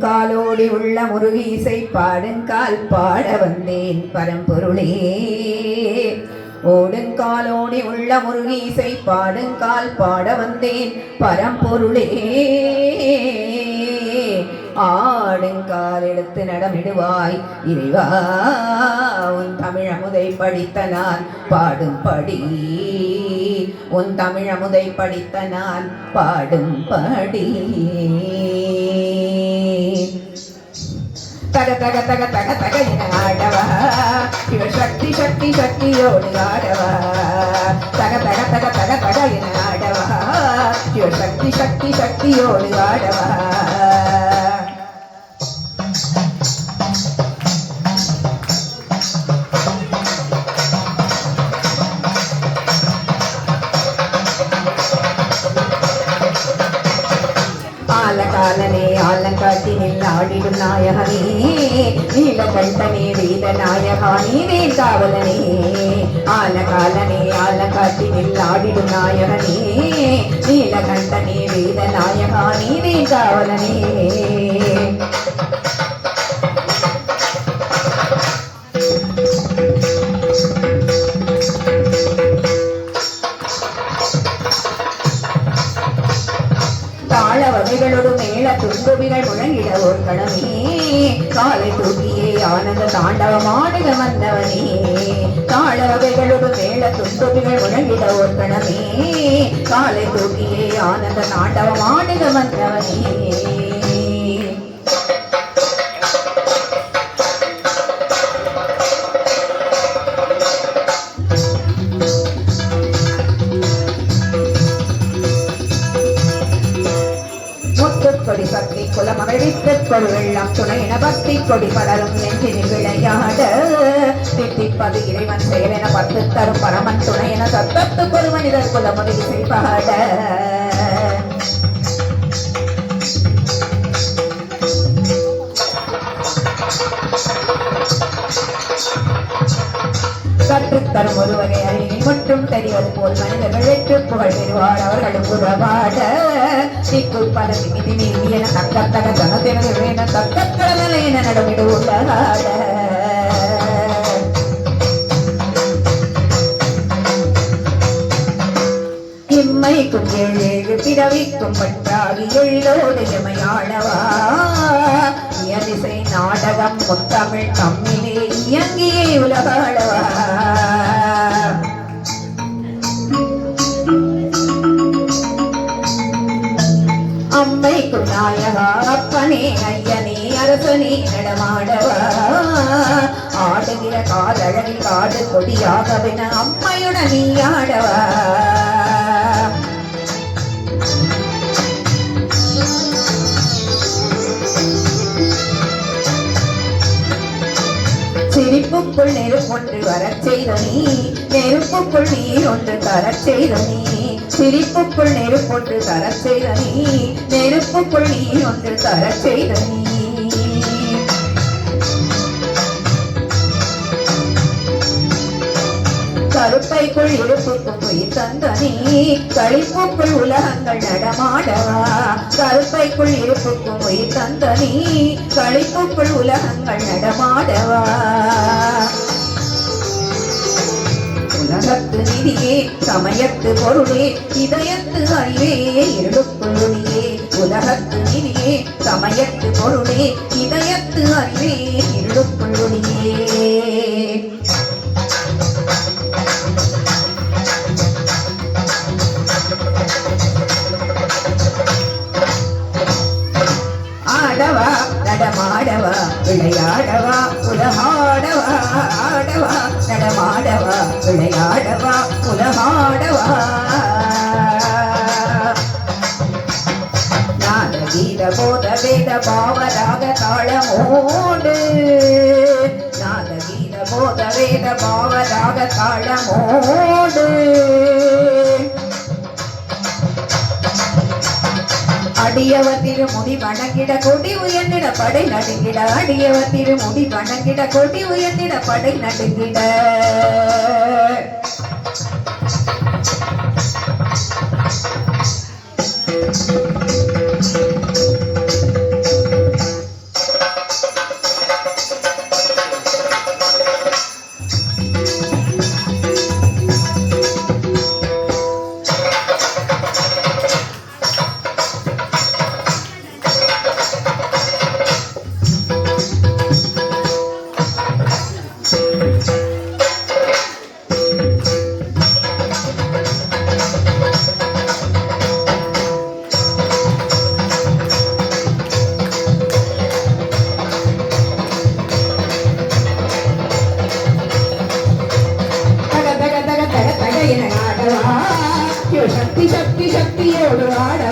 காலோடி உள்ள முருகீசை பாடுங்கால் பாட வந்தேன் பரம்பொருளே. ஓடுங்காலோடி உள்ள முருகீசை பாடுங்கால் பாட வந்தேன் பரம்பொருளே. ஆடுங்கால் எடுத்து நடமிடுவாய் இறைவா உன் தமிழமுதை படித்த நான் பாடும்படி உன் தமிழமுதை படித்த நான் பாடும்படி தக தக தக தக தக என ஆடவா? இவ சக்தி சக்தி சக்தியோடு ஆடவா? தக தக தக தக தக என ஆடவா? இவ சக்தி சக்தி சக்தியோடு ஆடவா? ஆலகாலனே ஆலங்காட்டினில் ஆடிடும் நாயகனே நீலகண்டனே வீர நாயகா நீவே காவலனே ஆலகாலனே ஆலங்காட்டினில் ஆடிடும் நாயகனே நீலகண்டனே வீர நாயகா நீவே வகைகளோடு மேல துன்புவிகள் முழங்கிட ஒரு கடமே. காலை தூக்கியே ஆனந்த தாண்டவமாடுக வந்தவனே. தாள வகைகளோடு மேல துன்புவிகள் முழங்கிட ஒரு கடமே. காலை தூக்கியே ஆனந்த தாண்டவமாடுக வந்தவனே. சக்தி குலமகள் துணை என பக்தி கொடி படரும் நெஞ்சினில் விளையாட. தித்திப்பது இறைவன் செயல் என பத்து தரும் பரமன் துணையென சத்தத்துக்கு ஒரு மனிதர் குலமுடி இசை தரும் ஒரு வகை அறிவினை மட்டும் தெரிவது போல் மனிதர்கள் வெற்று புகழ் பெறுவார். அவர்களும் உறவாட திக்கு பல திமிதி மீதி என தக்கத்தக ஜனத்தினது என தக்கத்தல என நடமிடு உள்ளாட இம்மைக்கும் ஏழு பிறவிக்கும் பற்றாகி எள்ளோடு இயலிசை நாடகம் முத்தமிழ் தம்மிலே இயங்கியே உலகாளவா நாயகா அப்பனே ஐயனே அரசனே நடமாடவா? ஆடுகிற காதழகில் காடு கொடியாகவென அம்மையுடன் நீ ஆடவா சிரிப்புக்குள் நெருப்பொன்று வரச் செய்த நீ நெருப்புக்குள் நீர் ஒன்று தரச் செய்த நீ. சிரிப்புக்குள் நெருப்பொன்று தரச் செய்த நீ நெருப்புக்குள் நீ ஒன்று தரச் செய்த நீ கருப்பைக்குள் இருப்புக்கும் உயிர் தந்த நீ களிப்புக்குள் உலகங்கள் நடமாடவா? கருப்பைக்குள் இருப்புக்கும் உயிர் தந்த நீ களிப்புக்குள் உலகங்கள் நடமாடவா? செய்தியே சமயத்து பொருளே இதயத்து அல்லே இருளுக்குள் ஒளியே உலகத்து நிதியே சமயத்து பொருளே இதயத்து அல்லே இருளுக்குள் ஒளியே ஆடவா ஆடவா விளையாடவா உலகாடவா ஆடவா நடமாடவா விளையாடவா உலகாடவா. நாதகீத போத வேத பாவராக தாளமோடு. நாதகீத போத வேத பாவராக தாளமோடு. அடியவர் திருமுடி வணங்கிட கொடி உயர்ந்திட படை நடுங்கிட அடியவர் திருமுடி வணங்கிட கொடி உயர்ந்திட படை நடுங்கிட ശക്തി ശക്തി ശക്തിയോട് ആട